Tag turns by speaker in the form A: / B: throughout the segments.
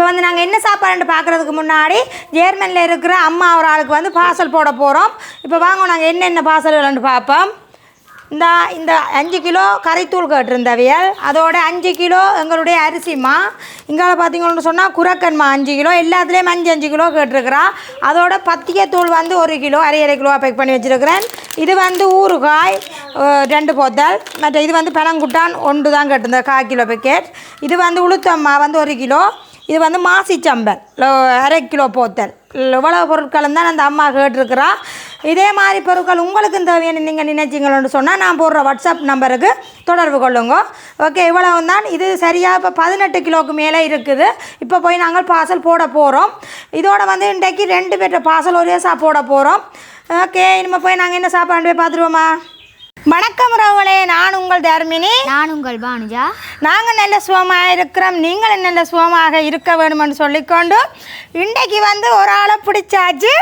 A: இப்போ வந்து நாங்கள் என்ன சாப்பாடுன்னு பார்க்குறதுக்கு முன்னாடி ஜேர்மனில் இருக்கிற அம்மா ஒரு ஆளுக்கு வந்து பார்சல் போட போகிறோம் இப்போ வாங்க நாங்கள் என்னென்ன பார்சல்கள்னு பார்ப்போம். இந்த இந்த அஞ்சு கிலோ கறித்தூள் கேட்டிருந்தவியல். அதோட அஞ்சு கிலோ எங்களுடைய அரிசிமா இங்கால பார்த்தீங்கன்னு சொன்னால் குரக்கன்மா அஞ்சு கிலோ. எல்லாத்துலேயும் அஞ்சு அஞ்சு கிலோ கேட்டிருக்கிறா. அதோட பத்தியத்தூள் வந்து ஒரு கிலோ அரை அரை கிலோ பேக் பண்ணி வச்சுருக்கிறேன். இது வந்து ஊறுகாய் ரெண்டு போத்தல். மற்ற இது வந்து பனங்குட்டான் ஒன்று தான் கேட்டிருந்தேன் கால் கிலோ பேக்கெட் இது வந்து உளுத்தம்மா வந்து ஒரு கிலோ. இது வந்து மாசிச்சம்பல் லோ- அரை கிலோ போத்தல். இவ்வளவு பொருட்களும் தான் அந்த அம்மா கேட்டிருக்கிறா. இதே மாதிரி பொருட்கள் உங்களுக்கு தேவையான நீங்கள் நினைச்சிங்களோன்னு சொன்னால் நான் போடுற வாட்ஸ்அப் நம்பருக்கு தொடர்பு கொள்ளுங்க. ஓகே இவ்வளவு தான். இது சரியாக இப்போ பதினெட்டு கிலோவுக்கு மேலே இருக்குது. இப்போ போய் நாங்கள் பார்சல் போட போகிறோம் இதோட வந்து இன்றைக்கு ரெண்டு பேர்ட்ட பார்சல் ஒரே சாப்பிட போகிறோம் ஓகே இனிமேல் போய் நாங்கள் என்ன சாப்பாடு போய் பார்த்துருவோமா? வணக்கம் ரவளே நான் உங்கள் தர்மினி.
B: நான் உங்கள் பானுஜா.
A: நாங்கள் நல்ல சுகமாக இருக்கிறோம். நீங்களும் நல்ல சுகமாக இருக்க வேணும்னு சொல்லிக்கொண்டு இன்றைக்கு வந்து ஒரு ஆளை பிடிச்சாச்சு.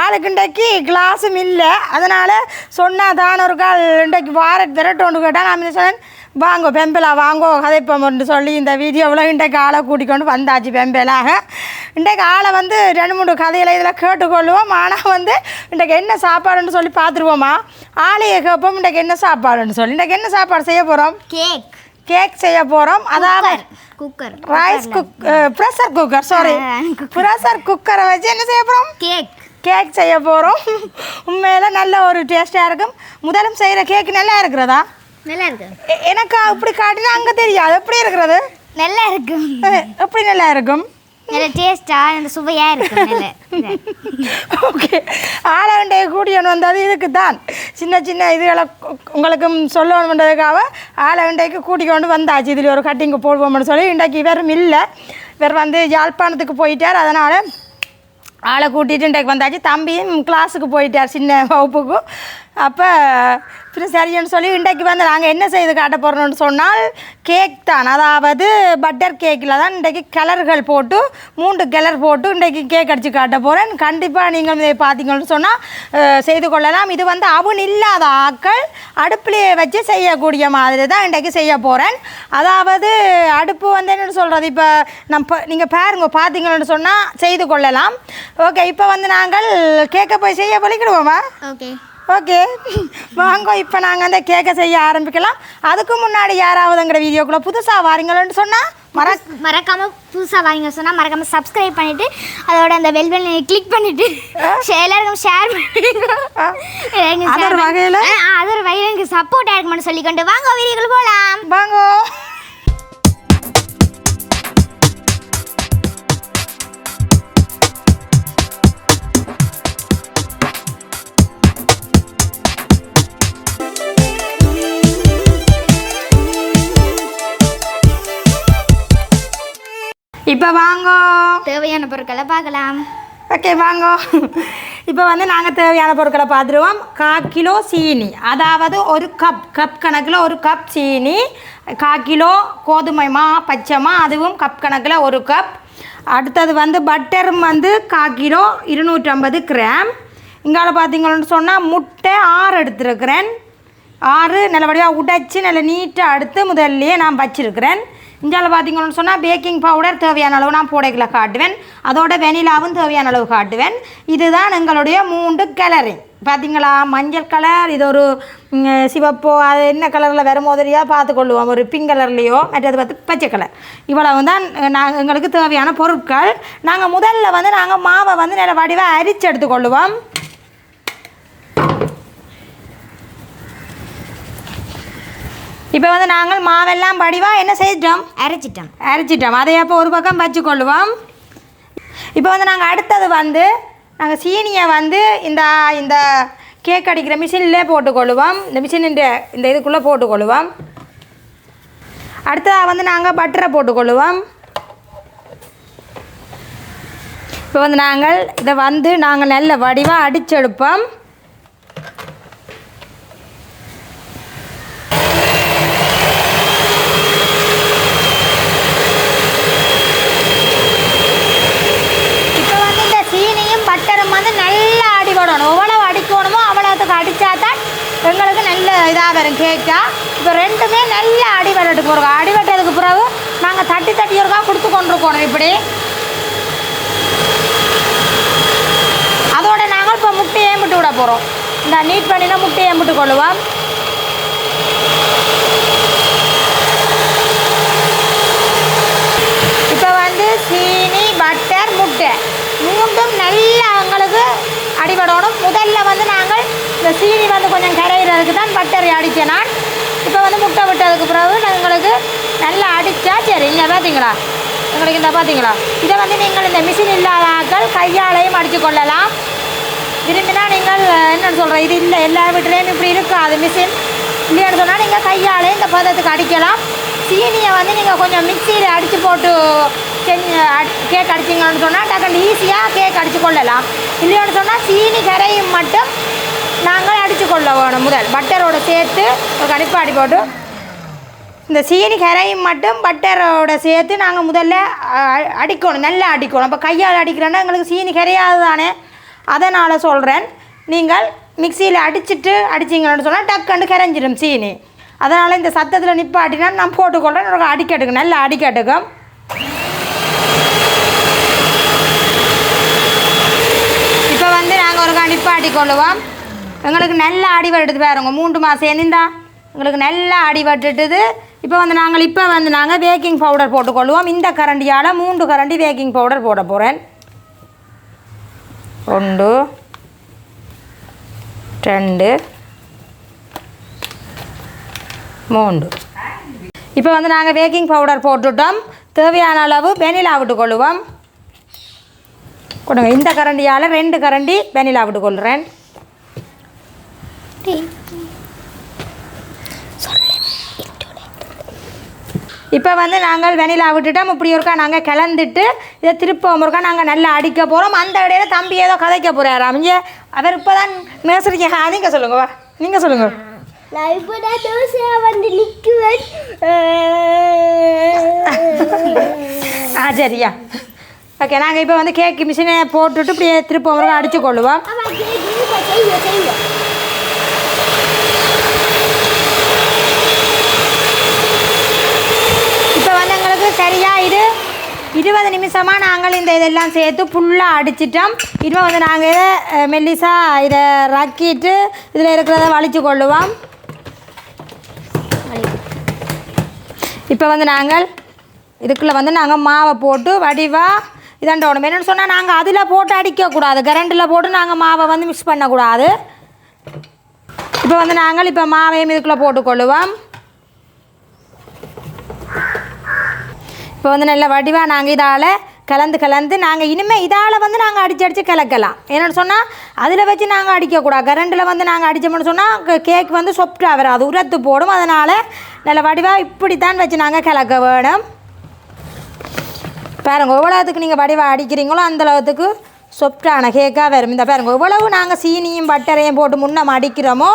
A: ஆளுக்கு இன்றைக்கு கிளாஸும் இல்லை. அதனால் சொன்னால் தான் ஒரு கால் இன்றைக்கு வாரட் விரட்டோண்டு கேட்டால் நான் சொன்னேன் வாங்கோ பெம்பலா வாங்கோ கதைப்போம்னு சொல்லி இந்த வீடியோவில் இன்றைக்கு ஆளை கூட்டிக்கொண்டு வந்தாச்சு பெம்பலாக இன்றைக்கு ஆளை வந்து ரெண்டு மூணு கதையில் இதில் கேட்டுக்கொள்ளுவோம். ஆனால் வந்து இன்றைக்கு என்ன சாப்பாடுன்னு சொல்லி பார்த்துருவோமா? ஆளையை கேட்போம் இன்றைக்கு என்ன சாப்பாடுன்னு சொல்லி. இன்றைக்கு என்ன சாப்பாடு செய்ய போகிறோம்
B: கேக்.
A: கேக் செய்ய போகிறோம் அதாவது
B: cooker.
A: Rice cook pressure cooker sorry pressure குக்கரை வச்சு என்ன செய்ய போகிறோம்
B: கேக்.
A: கேக் செய்ய போகிறோம் உண்மையில நல்ல ஒரு டேஸ்ட்டாக இருக்கும். முதலும் செய்கிற கேக் நல்லா இருக்கிறதா?
B: நல்லா இருக்கு
A: எனக்கு அப்படி காட்டினா அங்கே தெரியாது. எப்படி இருக்கிறது?
B: நல்லா இருக்கு
A: அஹ், எப்படி நல்லா இருக்கும்
B: நல்ல டேஸ்டா நல்ல சுவையா இருக்கு நல்ல
A: ஓகே. ஆளாண்டை கூட்டியன் வந்தது இதுக்கு தான் சின்ன சின்ன இதுகளை உங்களுக்கும் சொல்லணுன்றதுக்காக ஆளாண்டைக்கு கூட்டிக்கொண்டு வந்தாச்சு. இதில் ஒரு கட்டிங்கு போடுவோம்னு சொல்லி இன்றைக்கு இவரும் இல்லை. இவர் வந்து யாழ்ப்பாணத்துக்கு போயிட்டார். அதனால் ஆளை கூட்டிகிட்டு இன்றைக்கு வந்தாச்சு. தம்பியும் கிளாஸுக்கு போயிட்டார் சின்ன வகுப்புக்கு. அப்போ பின்ன சரின்னு சொல்லி இன்றைக்கு வந்து நாங்கள் என்ன செய்து காட்ட போகிறோம்னு சொன்னால் கேக் தான். அதாவது பட்டர் கேக்கில் தான் இன்றைக்கு கலர்கள் போட்டு மூன்று கலர் போட்டு இன்றைக்கு கேக் அடித்து காட்ட போகிறேன் கண்டிப்பாக நீங்கள் இதை பார்த்தீங்கன்னு சொன்னால் செய்து கொள்ளலாம். இது வந்து அவன் இல்லாத ஆட்கள் அடுப்புலேயே வச்சு செய்யக்கூடிய மாதிரி தான் இன்றைக்கு செய்ய போகிறேன் அதாவது அடுப்பு வந்து என்னென்னு சொல்கிறது இப்போ நம்ம நீங்கள் பாருங்க பார்த்தீங்கன்னு சொன்னால் செய்து கொள்ளலாம். ஓகே இப்போ வந்து நாங்கள் கேக்கை போய் செய்ய பழிக்கிடுவோமா
B: ஓகே
A: ஓகே. வாங்க இப்போ நாங்கள் அந்த கேக்கை செய்ய ஆரம்பிக்கலாம். அதுக்கு முன்னாடி யாராவதுங்கிற வீடியோக்குள்ளே புதுசாக வாரீங்களோன்னு சொன்னால் மற
B: மறக்காம புதுசா வாங்க சொன்னா மறக்காம சப்ஸ்கிரைப் பண்ணிட்டு அதோட அந்த பெல் பெல் கிளிக் share- எல்லாருக்கும் ஷேர் பண்ணி
A: அது ஒரு வகையில?
B: அது ஒரு வகையில் எனக்கு சப்போர்ட் இருக்கும்னு சொல்லிக்கொண்டு வாங்க வீடியோக்குள்ள போலாம்.
A: வாங்க. இப்போ வாங்க.
B: தேவையான பொருட்களை பார்க்கலாம்.
A: ஓகே வாங்க. இப்போ வந்து நாங்கள் தேவையான பொருட்களை பார்த்துருவோம். கா கிலோ சீனி. அதாவது ஒரு கப் கப் கணக்கில் ஒரு கப் சீனி கா கிலோ கோதுமை மா பச்சை மா அதுவும் கப் கணக்கில் ஒரு கப் அடுத்தது வந்து பட்டரும் வந்து கா கிலோ இருநூற்றம்பது கிராம். இங்கால பார்த்தீங்கன்னு சொன்னால் முட்டை ஆறு எடுத்துருக்கிறேன். ஆறு நல்லபடியாக உடைச்சி நல்ல நீட்டாக அடுத்து முதல்லையே நான் வச்சிருக்கிறேன். இந்தியாவில் பார்த்தீங்கன்னு சொன்னால் பேக்கிங் பவுடர் தேவையான அளவு நான் போடைகளை காட்டுவேன். அதோட வெனிலாவும் தேவையான அளவு காட்டுவேன். இதுதான் எங்களுடைய மூன்று கலரிங் பார்த்தீங்களா மஞ்சள் கலர் இது ஒரு சிவப்போ அது என்ன கலரில் வரும் மாதிரியாக பார்த்துக்கொள்ளுவோம் ஒரு பிங்க் கலர்லேயோ மற்றது பார்த்து பச்சை கலர் இவ்வளவு தான் நாங்கள் எங்களுக்கு தேவையான பொருட்கள். நாங்கள் முதல்ல வந்து நாங்கள் மாவை வந்து நல்ல வடிவாக அரிச்சு எடுத்துக்கொள்ளுவோம். இப்போ வந்து நாங்கள் மாவெல்லாம் வடிவாக என்ன செய்துட்டோம்?
B: அரைச்சிட்டோம்.
A: அரைச்சிட்டோம். அதை அப்போ ஒரு பக்கம் வச்சுக்கொள்ளுவோம் இப்போ வந்து நாங்கள் அடுத்தது வந்து நாங்கள் சீனியை வந்து இந்த இந்த கேக் அடிக்கிற மிஷினிலே போட்டுக்கொள்ளுவோம் இந்த மிஷின் இந்த இந்த இதுக்குள்ளே போட்டுக்கொள்ளுவோம் அடுத்ததாக வந்து நாங்கள் பட்டரை போட்டுக்கொள்ளுவோம் இப்போ வந்து நாங்கள் இதை வந்து நாங்கள் நல்ல வடிவாக அடிச்செடுப்போம் இப்போ வந்து இந்த சீனியும் பட்டரும் வந்து நல்லா அடிபடணும் எவ்வளவு அடிக்கணுமோ அவ்வளோத்துக்கு அடித்தா தான் எங்களுக்கு நல்ல இதாக வரும் கேக்கா இப்போ ரெண்டுமே நல்லா அடிபட்டு போகிறோம் அடிவட்டதுக்கு பிறகு நாங்கள் தட்டி தட்டி ஒருக்கா கொடுத்து கொண்டிருக்கோம் இப்படி. அதோட நாங்கள் இப்போ முட்டையை ஏம்பிட்டு விட போகிறோம் இந்த நீட் பண்ணினா முட்டை ஏம்பிட்டு கொள்ளுவோம். இப்போ வந்து சீனி பட்டர் முட்டை. மூன்றும் நல்லா எங்களுக்கு அடிபடணும் முதல்ல வந்து நாங்கள் இந்த சீனி வந்து கொஞ்சம் கரையிறதுக்கு தான் பட்டர் அடித்தேன் நான். இப்போ வந்து முட்டை விட்டதுக்கு பிறகு எங்களுக்கு நல்லா அடித்தா சரி. இங்கே பார்த்தீங்களா எங்களுக்கு இந்த பார்த்தீங்களா இதை வந்து நீங்கள் இந்த மிஷின் இல்லாத ஆக்கள் கையாலையும் அடித்து கொள்ளலாம். விரும்பினா நீங்கள் என்ன சொல்கிறேன் இது இல்லை எல்லா வீட்டிலையும் இப்படி இருக்காது மிஷின் இல்லைன்னு சொன்னால் நீங்கள் கையாலே இந்த பதத்துக்கு அடிக்கலாம். சீனியை வந்து நீங்கள் கொஞ்சம் மிக்சியில் அடித்து போட்டு செஞ்சு கேக் அடிச்சிங்கன்னு சொன்னால் டக்குனு ஈஸியாக கேக் அடித்து கொள்ளலாம். இல்லைன்னு சொன்னால் சீனி கரையும் மட்டும் நாங்கள் அடித்து கொள்ள வேணும் முதல். பட்டரோட சேர்த்து ஒரு கணிப்பாடி போட்டு இந்த சீனி கரையும் மட்டும் பட்டரோட சேர்த்து நாங்கள் முதல்ல அ- அடிக்கணும் நல்லா அடிக்கணும். அப்போ கையால் அடிக்கிறோன்னா எங்களுக்கு சீனி கரையாது தானே. அதனால் சொல்கிறேன் நீங்கள் மிக்சியில் அடிச்சிட்டு அடிச்சிங்கன்னு சொன்னால் டக்குன்னு கரைஞ்சிடும் சீனி. அதனால் இந்த சத்தத்தில் நிப்பாட்டினா நான் போட்டுக்கொள்கிறேன் எனக்கு அடிக்கட்டுக்கும் நல்லா அடிக்கட்டுக்கும் இப்போ வந்து நாங்கள் ஒரு நிப்பாட்டி கொள்ளுவோம். எங்களுக்கு நல்ல அடிபட்டுது பாருங்க மூன்று மாதம் சேர்ந்துந்தா எங்களுக்கு நல்லா அடிபட்டுட்டுது இப்போ வந்து நாங்கள் இப்போ வந்து நாங்கள் பேக்கிங் பவுடர் போட்டுக்கொள்வோம். இந்த கரண்டியால் மூன்று கரண்டி பேக்கிங் பவுடர் போட போகிறேன் ஒன்று ரெண்டு மூன்று. இப்போ வந்து நாங்கள் பேக்கிங் பவுடர் போட்டுட்டோம். தேவையான அளவு வெனிலா விட்டுக்கொள்ளுவோம் கொடுங்க இந்த கரண்டியால் ரெண்டு கரண்டி வெனிலா விட்டுக்கொள்கிறேன் இப்போ வந்து நாங்கள் வெனிலா விட்டுட்டோம். இப்படி ஒருக்கா நாங்கள் கிளந்துட்டு இதை திருப்ப ஒருக்கா நாங்கள் நல்லா அடிக்க போகிறோம் அந்த இடையில தம்பி ஏதோ கதைக்க போகிறாரு அவங்க அவர் இப்போ தான் மேசரிக்க நீங்கள் சொல்லுங்க வா. நீங்கள் சொல்லுங்க.
B: நான் இப்போ தான் தோசையா வந்து நிற்குவேன்
A: ஆ. சரியா ஓகே நாங்கள் இப்போ வந்து கேக் மிஷினை போட்டுட்டு இப்படியே திருப்ப ஒருக்கா அடித்து கொள்ளுவோம்
B: ஆமாம் செய்ய செய்ய
A: இப்போ வந்து எங்களுக்கு சரியா? இது இருபது நிமிஷமாக நாங்கள் இந்த இதெல்லாம் சேர்த்து ஃபுல்லாக அடிச்சிட்டோம். இனிமேல் வந்து நாங்கள் இதை மெல்லிசாக மெல்லிசா இதை ரக்கிட்டு இதில் இருக்கிறத வலிச்சு கொள்ளுவோம். இப்போ வந்து நாங்கள் இதுக்குள்ளே வந்து நாங்கள் மாவை போட்டு வடிவாக இதாண்டோணும் என்னென்னு சொன்னால் நாங்கள் அதில் போட்டு அடிக்கக்கூடாது. கரண்டில் போட்டு நாங்கள் மாவை வந்து மிக்ஸ் பண்ணக்கூடாது. இப்போ வந்து நாங்கள் இப்போ மாவையும் இதுக்குள்ளே போட்டுக்கொள்ளுவோம். இப்போ வந்து நல்ல வடிவாக நாங்கள் இதால் கலந்து கலந்து நாங்கள் இனிமேல் இதால் வந்து நாங்கள் அடித்து அடித்து கலக்கலாம். என்னென்னு சொன்னால் அதில் வச்சு நாங்கள் அடிக்கக்கூடாது கரண்டில் வந்து நாங்கள் அடித்தோம்னு சொன்னால் கேக் வந்து சொப்டாக வராது. உரத்து போடும். அதனால் நல்ல வடிவாக இப்படித்தான் வச்சு நாங்கள் கலக்க வேணும். பாருங்கள் எவ்வளோத்துக்கு நீங்கள் வடிவாக அடிக்கிறீங்களோ அந்த அளவுக்கு சொப்டான கேக்காக வரும். இந்த பாருங்கள் எவ்வளவு நாங்கள் சீனியும் பட்டரையும் போட்டு முன்னம் அடிக்கிறோமோ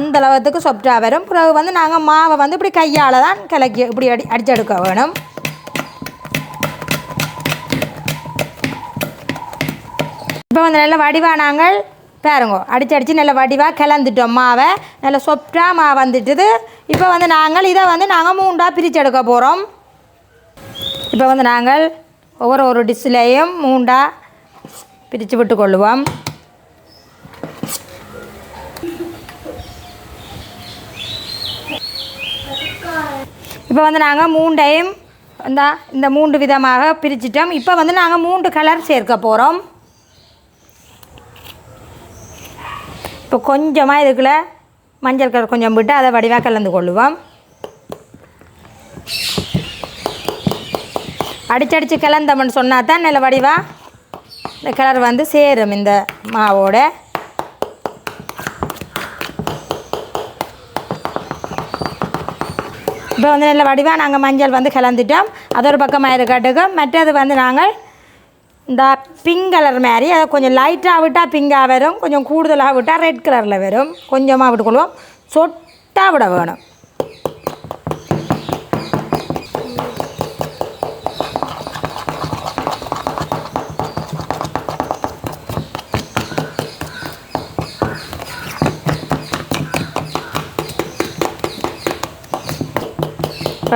A: அந்த அளவுக்கு சொப்டாக வரும். பிறகு வந்து நாங்கள் மாவை வந்து இப்படி கையால் தான் கலக்கி இப்படி அடி அடிச்செடுக்க வேணும். இப்போ வந்து நல்ல வடிவாக நாங்கள் பாருங்க. அடித்து அடித்து நல்ல வடிவாக கிளந்துட்டோம் மாவை. நல்ல சொப்டாக மாவு வந்துட்டுது. இப்போ வந்து நாங்கள் இதை வந்து நாங்கள் மூண்டாக பிரித்து எடுக்க போகிறோம் இப்போ வந்து நாங்கள் ஒவ்வொரு ஒரு டிஷ்லேயும் மூண்டாக பிரித்து விட்டு கொள்ளுவோம் இப்போ வந்து நாங்கள் மூண்டையும் இந்த இந்த மூன்று விதமாக பிரிச்சிட்டோம். இப்போ வந்து நாங்கள் மூன்று கலர் சேர்க்க போகிறோம் இப்போ கொஞ்சமாக இதுக்குள்ளே மஞ்சள் கலர் கொஞ்சம் விட்டு அதை வடிவாக கலந்து கொள்ளுவோம். அடிச்சடிச்சு கிளந்தோம்னு சொன்னால் தான் நல்ல வடிவாக இந்த கலர் வந்து சேரும் இந்த மாவோட. இப்போ வந்து நல்ல வடிவாக நாங்கள் மஞ்சள் வந்து கலந்துட்டோம். அது ஒரு பக்கமாக இருக்கட்டுக்கு மற்றது வந்து நாங்கள் இந்த பிங்க் கலர் மாதிரி அதை கொஞ்சம் லைட்டாக விட்டால் பிங்காக வரும் கொஞ்சம் கூடுதலாக விட்டால் ரெட் கலரில் வரும். கொஞ்சமாக விட்டுக்கொள்வோம். சொட்டாக விட வேணும்.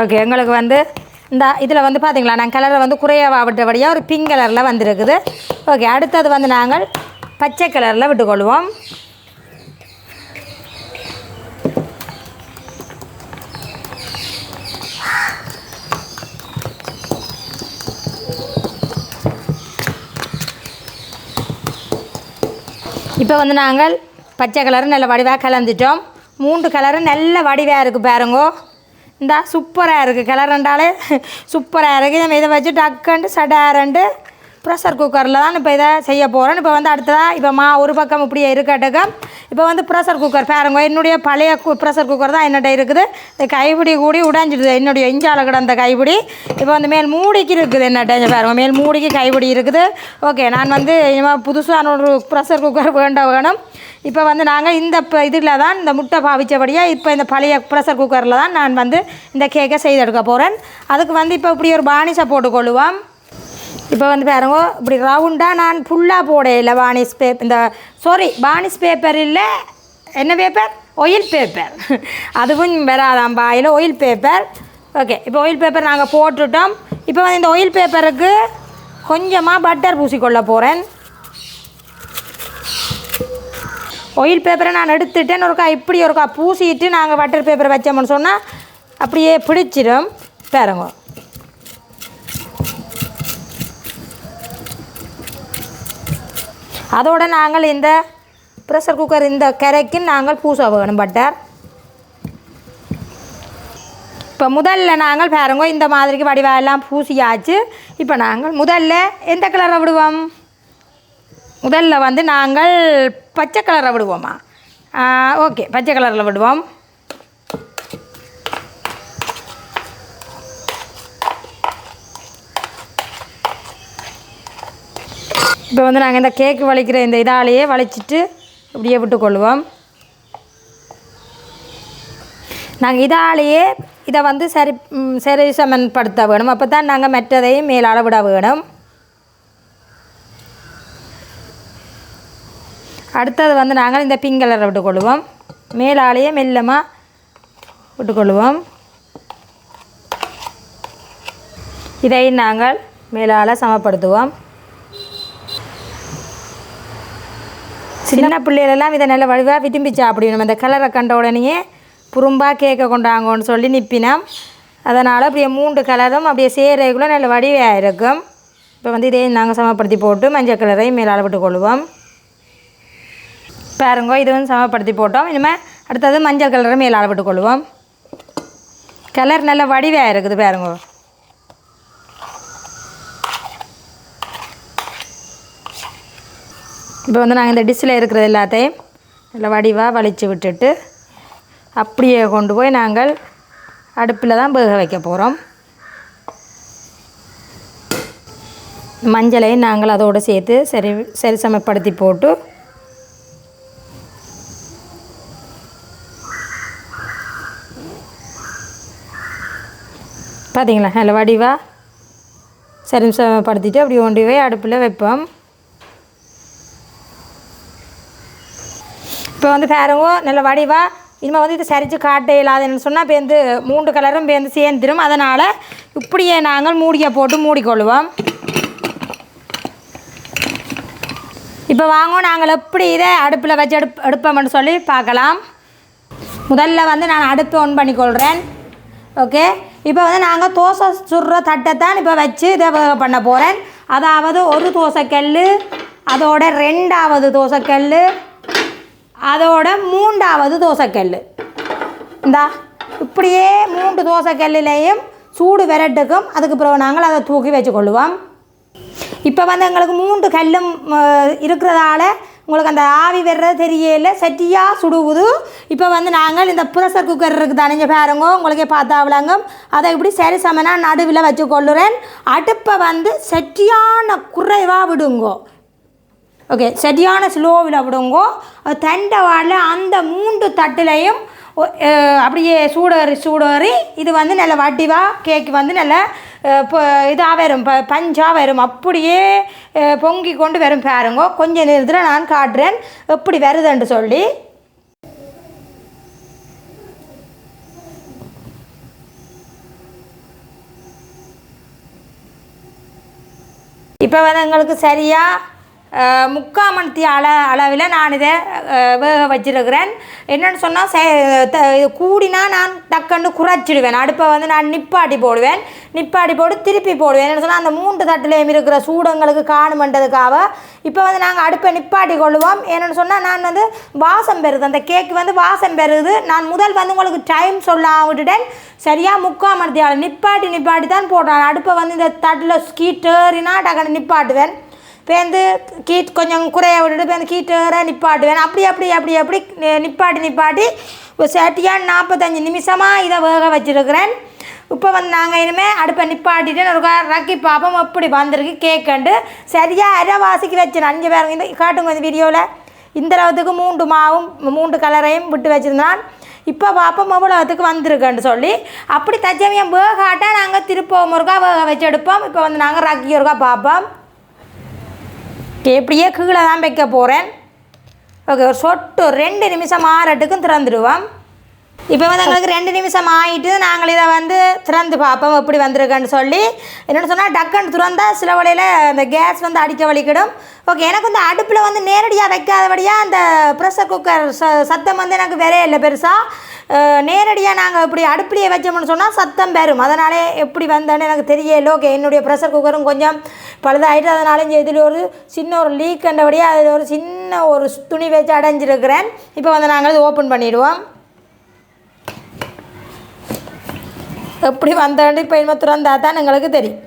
A: ஓகே எங்களுக்கு வந்து இந்த இதில் வந்து பார்த்திங்களா நான் கலரை வந்து குறையவா ஒரு பிங்க் கலரில் வந்துருக்குது. ஓகே அடுத்தது வந்து நாங்கள் பச்சை கலரில் விட்டுக்கொள்வோம். இப்போ வந்து நாங்கள் பச்சை கலரும் நல்ல வடிவாக கலந்துட்டோம். மூன்று கலரும் நல்ல வடிவாக இருக்குது பாருங்கோ. இந்தா சூப்பராக இருக்குது கிளறண்டாலே சூப்பராக இருக்குது நம்ம இதை வச்சு டக்குன்ட்டு சடாரண்டு ப்ரெஷர் குக்கரில் தான் இப்போ இதை செய்ய போகிறேன் இப்போ வந்து அடுத்ததாக இப்போ மா ஒரு பக்கம் இப்படியே இருக்கட்டுக்கும் இப்போ வந்து ப்ரெஷர் குக்கர் பாருங்க என்னுடைய பழைய கு ப்ரெஷர் குக்கர் தான் என்னட்ட இருக்குது. இந்த கைப்பிடி கூடி உடைஞ்சிடுது. என்னுடைய இஞ்சால கிடந்த கைப்பிடி. இப்போ வந்து மேல் மூடிக்கு இருக்குது என்னட்ட. இங்க பாருங்க மேல் மூடிக்கு கைப்பிடி இருக்குது. ஓகே நான் வந்து இனிமேல் புதுசான ஒரு ப்ரெஷர் குக்கர் வேண்ட வேணும். இப்போ வந்து நாங்கள் இந்த இதில் தான் இந்த முட்டை பாவித்தபடியாக இப்போ இந்த பழைய ப்ரெஷர் குக்கரில் தான் நான் வந்து இந்த கேக்கை செய்து எடுக்க போகிறேன் அதுக்கு வந்து இப்போ இப்படி ஒரு பானிசை போட்டுக்கொள்ளுவோம். இப்போ வந்து பாருங்க இப்படி ரவுண்டாக நான் ஃபுல்லாக போடையில பானிஸ் பேப் இந்த சாரி பானிஸ் பேப்பர் இல்லை என்ன பேப்பர் ஒயில் பேப்பர் அதுவும் வராதாம் பாயில் ஒயில் பேப்பர் ஓகே இப்போ ஒயில் பேப்பர் நாங்கள் போட்டுட்டோம். இப்போ வந்து இந்த ஒயில் பேப்பருக்கு கொஞ்சமாக பட்டர் பூசிக்கொள்ள போகிறேன் ஒயில் பேப்பரை நான் எடுத்துட்டேன். ஒருக்கா இப்படி ஒருக்கா பூசிட்டு நாங்கள் பட்டர் பேப்பரை வச்சோம்னு சொன்னால் அப்படியே பிடிச்சிடும். பாருங்க. அதோடு நாங்கள் இந்த ப்ரெஷர் குக்கர் இந்த கரைக்கு நாங்கள் பூச வேணும் பட்டர் இப்போ முதல்ல நாங்கள் பாருங்க இந்த மாதிரிக்கு வடிவாயெல்லாம் பூசியாச்சு. இப்போ நாங்கள் முதல்ல எந்த கலரை விடுவோம்? முதல்ல வந்து நாங்கள் பச்சை கலரை விடுவோமா? ஓகே பச்சை கலரில் விடுவோம். இப்போ வந்து நாங்கள் இந்த கேக்கு வலிக்கிற இந்த இதாலேயே வலிச்சிட்டு இப்படியே விட்டுக்கொள்வோம். நாங்கள் இதாலேயே இதை வந்து சரி சரி சமன்படுத்த வேணும். அப்போ தான் நாங்கள் மற்றதையும் மேலாள விட வேணும். அடுத்தது வந்து நாங்கள் இந்த பிங்க் கலரை விட்டுக்கொள்வோம். மேலாலேயே மெல்லமாக விட்டுக்கொள்வோம். இதை நாங்கள் மேலால் சமப்படுத்துவோம். சின்ன பிள்ளைகளெல்லாம் இதை நல்ல வலுவாக விரும்பி சாப்பிடணும் அந்த கலரை கண்ட உடனேயே புறும்பாக கேட்க கொண்டாங்கன்னு சொல்லி நிப்பினோம். அதனால் அப்படியே மூன்று கலரும் அப்படியே சேரைக்குள்ளே நல்ல வடிவாக இருக்கும். இப்போ வந்து இதை நாங்கள் சமப்படுத்தி போட்டு மஞ்சள் கலரையும் மேலால் விட்டுக்கொள்வோம். பாருங்கோ இதுவும் சமப்படுத்தி போட்டோம். இனிமேல் அடுத்தது மஞ்சள் கலரை மேலே அளவிட்டு கொள்வோம். கலர் நல்ல வடிவாக இருக்குது பாருங்கோ. இப்போ வந்து நாங்கள் இந்த டிஷ்ஷில் இருக்கிறது எல்லாத்தையும் நல்ல வடிவாக வலித்து விட்டுட்டு அப்படியே கொண்டு போய் நாங்கள் அடுப்பில் தான் வேக வைக்க போகிறோம் மஞ்சளையும் நாங்கள் அதோடு சேர்த்து சரி சரி சமப்படுத்தி போட்டு பார்த்தீங்களா நல்ல வடிவாக சரிசமப்படுத்திட்டு அப்படி கொண்டு போய் அடுப்பில் வைப்போம். இப்போ வந்து பாருங்க நல்ல வடிவாக இனிமேல் வந்து இது சரிச்சு காட்ட இல்லாதுன்னு சொன்னால் பேருந்து மூன்று கலரும் பேருந்து சேர்ந்துடும் அதனால் இப்படியே நாங்கள் மூடியை போட்டு மூடிக்கொள்வோம் இப்போ வாங்க நாங்கள் எப்படி இதை அடுப்பில் வச்சு எடுப் எடுப்போம்னு சொல்லி பார்க்கலாம். முதல்ல வந்து நான் அடுப்பு ஆன் பண்ணிக்கொள்கிறேன் ஓகே இப்போ வந்து நாங்கள் தோசை சுடுற தட்டை தான் இப்போ வச்சு இதை பண்ண போகிறேன் அதாவது ஒரு தோசைக்கல் அதோட ரெண்டாவது தோசைக்கல் அதோட மூன்றாவது தோசைக்கல் இந்தா இப்படியே மூன்று தோசைக்கல்லையும் சூடு விரட்டுக்கும் அதுக்கு பிறகு நாங்கள் அதை தூக்கி வச்சுக்கொள்ளுவோம். இப்போ வந்து எங்களுக்கு மூன்று கல்லும் இருக்கிறதால உங்களுக்கு அந்த ஆவி வர்றது தெரியல சட்டியாக சுடுவுது. இப்போ வந்து நாங்கள் இந்த ப்ரெஷர் குக்கர் இருக்குது அணிஞ்ச பாருங்க உங்களுக்கே பார்த்தா அதை இப்படி சரி சமனாக நடுவில் வச்சு கொள்ளுறேன். அடுப்பை வந்து சட்டியான குறைவாக விடுங்கோ. ஓகே சரியான ஸ்லோவில் விடுங்கோ. தண்டை வாழ அந்த மூன்று தட்டுலையும் அப்படியே சூடேறி சூடேறி இது வந்து நல்ல வடிவாக கேக் வந்து நல்ல இப்போ இதாக வரும் ப பஞ்சாக வரும். அப்படியே பொங்கி கொண்டு வரும் பாருங்க. கொஞ்சம் நேரத்தில் நான் காட்டுறேன். எப்படி வருதுன்னு சொல்லி. இப்போ வந்து எங்களுக்கு சரியாக முக்கால் அள அளவில் நான் இதை வேக வச்சிருக்கிறேன். என்னென்னு சொன்னால் சே த- இது கூடினா நான் டக்குன்னு குறைச்சிடுவேன். அடுப்பை வந்து நான் நிப்பாட்டி போடுவேன். நிப்பாட்டி போட்டு திருப்பி போடுவேன். என்னென்னு சொன்னால் அந்த மூன்று தட்டுலேயும் இருக்கிற சூடங்களுக்கு காணுமன்றதுக்காக இப்போ வந்து நாங்கள் அடுப்பை நிப்பாட்டி கொள்ளுவோம். என்னென்னு சொன்னால் நான் வந்து வாசம் பெறுது. அந்த கேக் வந்து வாசம் பெறுது. நான் முதல் வந்து உங்களுக்கு டைம் சொல்ல விட்டுட்டேன். சரியாக முக்கால் மணி அளவு நிப்பாட்டி நிப்பாட்டி தான் போடுறேன் அடுப்பை வந்து இந்த தட்டில் ஸ்கீட்டேறினா டக்குன்னு நிப்பாட்டுவேன். பேருந்து கீட் கொஞ்சம் குறைய விட்டுட்டு பேருந்து கீட்டேற நிப்பாட்டுவேன். அப்படி அப்படி அப்படி அப்படி நிப்பாட்டி நிப்பாட்டி ஒரு சட்டியாக நாற்பத்தஞ்சு நிமிஷமாக இதை வேக வச்சுருக்கிறேன். இப்போ வந்து நாங்கள் இனிமேல் அடுப்பை நிப்பாட்டிட்டு ஒரு ரக்கி பார்ப்போம் எப்படி வந்திருக்கு கேட்கண்டு சரியாக அரை வாசிக்கு வச்சிருந்தேன் அஞ்சு பேருங்க இந்த காட்டுங்க இந்த வீடியோவில் இந்த அளவுக்கு மூன்று மாவும் மூன்று கலரையும் விட்டு வச்சுருந்தான். இப்போ பார்ப்போம் எவ்வளோத்துக்கு வந்திருக்குன்னு சொல்லி. அப்படி தச்சமயம் வேகாட்டா நாங்கள் திருப்பவும் ஒருக்கா வேக வச்சு எடுப்போம். இப்போ வந்து நாங்கள் ரக்கி ஒருக்கா பார்ப்போம் எப்படியே கீழே தான் வைக்க போகிறேன் ஓகே ஒரு சொட்டு ரெண்டு நிமிஷம் ஆறட்டுக்கும் திறந்துடுவோம். இப்போ வந்து எங்களுக்கு ரெண்டு நிமிஷம் ஆகிட்டு நாங்கள் இதை வந்து திறந்து பார்ப்போம் எப்படி வந்திருக்குன்னு சொல்லி. என்னென்னு சொன்னால் டக்குன்னு திறந்தா சில வழியில் அந்த கேஸ் வந்து அடிக்க வலிக்கிடும். ஓகே எனக்கு வந்து அடுப்பில் வந்து நேரடியாக வைக்காதபடியாக அந்த ப்ரெஷர் குக்கர் ச சத்தம் வந்து எனக்கு வேறே இல்லை பெருசாக நேரடியாக நாங்கள் இப்படி அடுப்பிலேயே வச்சோம்னு சொன்னால் சத்தம் பெறும். அதனாலே எப்படி வந்தேன்னு எனக்கு தெரியல. ஓகே என்னுடைய ப்ரெஷர் குக்கரும் கொஞ்சம் பழுதாயிட்டு அதனால இங்கே இதில் ஒரு சின்ன ஒரு லீக் கண்டபடியாக அதில் ஒரு சின்ன ஒரு துணி வச்சு அடைஞ்சிருக்கிறேன். இப்போ வந்து நாங்கள் இது ஓப்பன் பண்ணிவிடுவோம் எப்படி வந்தேன்னு இப்போ திறந்தா தான் எங்களுக்கு தெரியும்.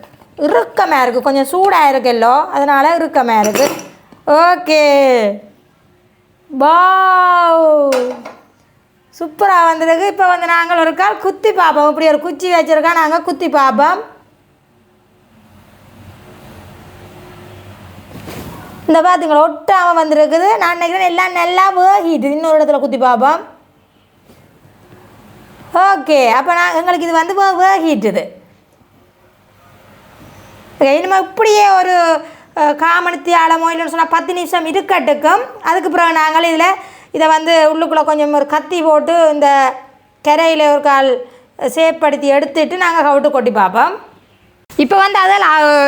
A: இறுக்கமாக இருக்குது கொஞ்சம் சூடாக இருக்குல்லோ. அதனால் இறுக்கமாக இருக்குது ஓகே. பாவ் சூப்பராக வந்ததுக்கு இப்போ வந்து நாங்கள் ஒரு கால் குத்தி பார்ப்போம். இப்படி ஒரு குச்சி வச்சுருக்கா நாங்கள் குத்தி பார்ப்போம். இந்த பார்த்துங்களா ஒட்டாமல் வந்திருக்குது. நான் நினைக்கிறேன் எல்லாம் நல்லா வேகிட்டு இன்னொரு இடத்துல குத்தி பார்ப்போம். ஓகே அப்போ நான் எங்களுக்கு இது வந்து வேகிட்டுது இனிமேல் இப்படியே ஒரு அஹ், காமணித்தி இல்லைன்னு சொன்னால் பத்து நிமிஷம் இருக்கட்டுக்கும். அதுக்கு பிறகு நாங்கள் இதில் இதை வந்து உள்ளுக்குள்ளே கொஞ்சம் ஒரு கத்தி போட்டு இந்த கரையில் ஒரு கால் சேப்படுத்தி எடுத்துட்டு நாங்கள் கவுட்டு கொட்டி பார்ப்போம். இப்போ வந்து அதில்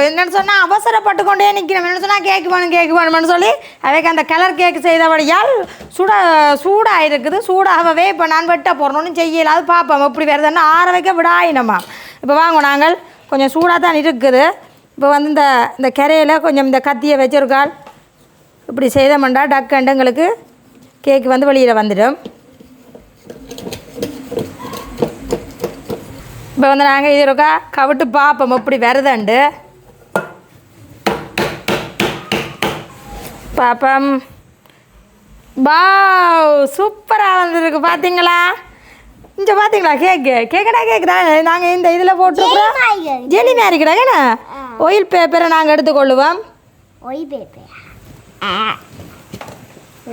A: என்னென்னு சொன்னால் அவசரப்பட்டு கொண்டே நிற்கிறோம் என்ன சொன்னால் கேக் வேணும் கேக் வேணும்னு சொல்லி அவைக்கு அந்த கலர் கேக்கு செய்தபடியால் சுட சூடாக இருக்குது சூடாகவே இப்போ நான் வெட்ட போடணும்னு செய்யல. அது பார்ப்போம் எப்படி வருதுன்னு ஆற வைக்க விடாயினம்மா இப்போ வாங்க நாங்கள் கொஞ்சம் சூடாக தான் இருக்குது. இப்போ வந்து இந்த இந்த கரையில் கொஞ்சம் இந்த கத்தியை வச்சிருக்கால். இப்படி செய்தோம்டா டக்குண்டு எங்களுக்கு கேக்கு வந்து வெளியில் வந்துடும். இப்போ வந்து நாங்கள் இது இருக்கா கவிட்டு பார்ப்போம் எப்படி வருதுண்டு? பாப்பம். பாவ் சூப்பராக வந்திருக்கு. பார்த்தீங்களா இங்கே பார்த்தீங்களா கேக்கு? கேக்கடா கேக்குதா நாங்கள் இந்த இதில் போட்டுருக்குறோம். ஜெலி மாதிரிக்கடாங்கண்ணா ஆயில் பேப்பரை நாங்கள் எடுத்துக்கொள்ளுவோம்.
B: ஒய் பேப்பர்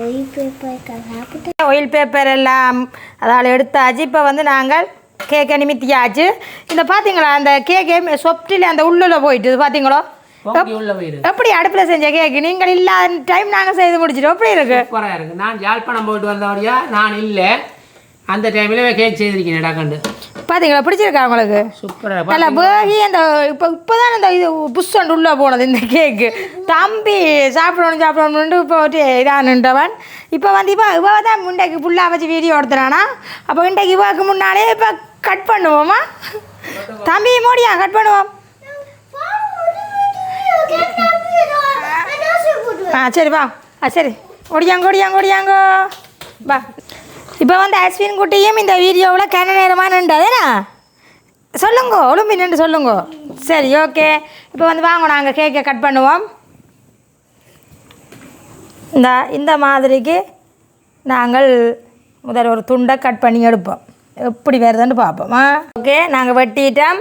B: ஒய் பேப்பர் சாப்பிட்டு
A: ஆயில் பேப்பர் எல்லாம் அதால் எடுத்தாச்சு. இப்போ வந்து நாங்கள் கேக்கை நிமித்தியாச்சு. இந்த பார்த்தீங்களா அந்த கேக்கே சொப்டில் அந்த உள்ளுல போயிட்டு பார்த்தீங்களோ எப்படி அடுப்பில் செஞ்ச கேக்கு? நீங்கள் இல்லாத டைம் நாங்கள் செய்து முடிச்சிட்டோம். எப்படி இருக்கு?
C: சூப்பராக இருக்கு. நான் யாழ்ப்பாணம் போயிட்டு வந்தவரையா நான் இல்லை. அந்த டைமில் கேக் செய்திருக்கேன் இடக்கண்டு
A: பார்த்தீங்களா பிடிச்சிருக்கா உங்களுக்கு?
C: சூப்பராக
A: நல்லா வேகி அந்த இப்போ இப்போ தான் இந்த இது புஷ் ஒன்று உள்ளே போனது இந்த கேக்கு. தம்பி சாப்பிடணும் சாப்பிடணும்னு இப்போ இதானுன்றவன் இப்போ வந்து இப்போ இவ தான் முண்டைக்கு ஃபுல்லாக வச்சு வீடியோ எடுத்துறானா? அப்போ இன்றைக்கு இவாக்கு முன்னாலே இப்போ கட் பண்ணுவோமா? தம்பி மோடியா கட் பண்ணுவோம். ஆ சரி வா. ஆ சரி. ஓடியாங்க ஓடியாங்க ஓடியாங்கோ. வா. இப்போ வந்து அஸ்வின் குட்டியும் இந்த வீடியோவில் கன நேரமாக நின்றதேனா சொல்லுங்க ஒழும்பி நின்று சொல்லுங்க. சரி ஓகே. இப்போ வந்து வாங்க நாங்கள் கேக்கை கட் பண்ணுவோம். இந்த இந்த மாதிரிக்கு நாங்கள் முதல் ஒரு துண்டை கட் பண்ணி எடுப்போம். எப்படி வருதுன்னு பார்ப்போம். ஓகே நாங்கள் வெட்டிட்டோம்.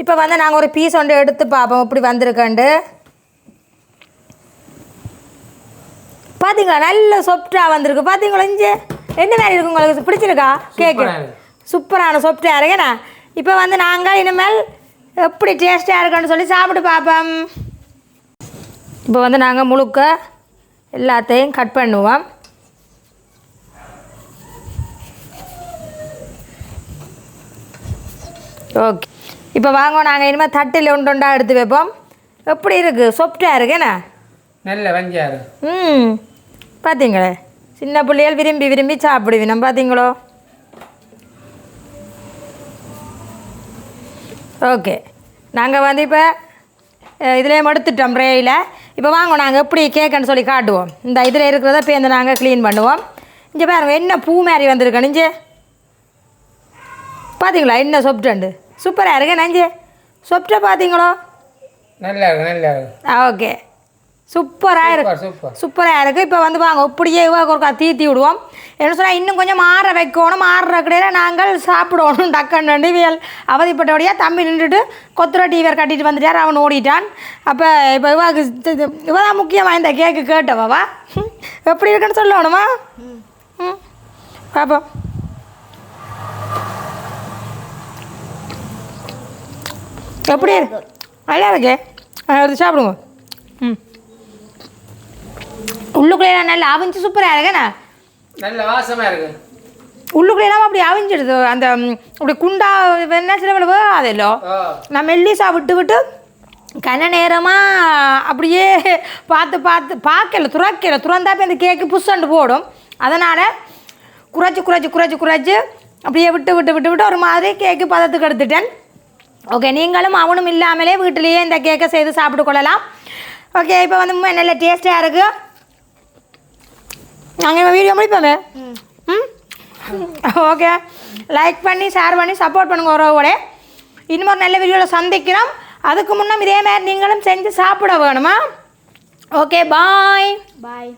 A: இப்போ வந்து நாங்கள் ஒரு பீஸ் ஒன்று எடுத்து பார்ப்போம். எப்படி வந்திருக்கண்டு பார்த்தீங்களா நல்ல சொப்டாக வந்திருக்கு. பார்த்தீங்களா இங்கே என்ன மாதிரி இருக்கு உங்களுக்கு? பிடிச்சிருக்கா? கேக்கு. சூப்பரான சொப்டாக இருக்குண்ணா இப்போ வந்து நாங்கள் இனிமேல் எப்படி டேஸ்ட்டாக இருக்குன்னு சொல்லி சாப்பிட்டு பார்ப்போம். இப்போ வந்து நாங்கள் முழுக்க எல்லாத்தையும் கட் பண்ணுவோம். ஓகே. இப்போ வாங்க நாங்கள் இனிமேல் தட்டில் ஒன்று ஒன்றா எடுத்து வைப்போம். எப்படி இருக்குது சொப்டாக இருக்கு என்ன?
C: நல்ல வஞ்சாரு
A: ம். பார்த்தீங்களே சின்ன பிள்ளைகள் விரும்பி விரும்பி சாப்பிடுவினம் பார்த்தீங்களோ ஓகே. நாங்கள் வந்து இப்போ இதுலேயே எடுத்துட்டோம் ரேயில் இப்போ வாங்க நாங்கள் எப்படி கேக்குன்னு சொல்லி காட்டுவோம். இந்த இதில் இருக்கிறத பேருந்து நாங்கள் க்ளீன் பண்ணுவோம். இங்கே பாருங்க என்ன பூ மாதிரி வந்திருக்கு நெஞ்சு பார்த்தீங்களா என்ன சொப்டண்டு சூப்பராக இருக்கு நெஞ்சு. சொப்டை பார்த்தீங்களோ
C: நல்லா இருக்கு நல்லா இருக்கு.
A: ஆ ஓகே சூப்பராக இருக்கு.
C: சூப்பர் சூப்பர்
A: சூப்பராக இருக்குது இப்போ வந்து வாங்க இப்படியே ஒருக்கா தீத்தி விடுவோம். என்ன சொன்னால் இன்னும் கொஞ்சம் மாற வைக்கணும். மாறுற கடையில் நாங்கள் சாப்பிடணும். டக்குன்னு வியல் அவதிப்பட்டபடியாக தம்பி நின்றுட்டு கொத்துற டிவியர் கட்டிட்டு வந்துட்டார். அவன் ஓடிட்டான். அப்போ இப்போ இவாக்கு இவ தான் முக்கியமாக இந்த கேக்கு கேட்டவாவா எப்படி இருக்குன்னு சொல்லணுமா? ம். பாப்போம். எப்படி இருக்கு நல்லா இருக்கே. எடுத்து சாப்பிடுங்க. ம். உள்ளுக்குள்ளே நல்லா அவிஞ்சு சூப்பராக இருக்கேண்ணா.
C: நல்ல வாசமா இருக்கு.
A: உள்ளுக்குள்ளேலாம் அப்படி அவிஞ்சிடுது அந்த அப்படி குண்டா என்ன சில அதெல்லோ.
C: ஓ
A: நான் மெல்லிசா விட்டு விட்டு கன நேரமாக அப்படியே பார்த்து பார்த்து பார்க்கல துறக்கல. துறந்தாப்பே அந்த கேக்கு புஷ்ஷண்டு போடும். அதனால் குறைச்சி குறைச்சி குறைச்சி குறைச்சி அப்படியே விட்டு விட்டு விட்டு விட்டு ஒரு மாதிரி கேக்கு பதத்துக்கு எடுத்துட்டேன். ஓகே நீங்களும் அவனும் இல்லாமலே வீட்டிலேயே இந்த கேக்கை செய்து சாப்பிட்டு கொள்ளலாம். ஓகே இப்போ வந்து நல்ல டேஸ்ட்டாக இருக்குது நாங்கள் வீடியோ முடிப்போமே ம் ஓகே லைக் பண்ணி ஷேர் பண்ணி சப்போர்ட் பண்ணுங்கள் உறவோட இன்னும் ஒரு நல்ல வீடியோவில் சந்திக்கிறோம். அதுக்கு முன்னே இதே மாதிரி நீங்களும் செஞ்சு சாப்பிட வேணுமா? ஓகே பாய்
B: பாய்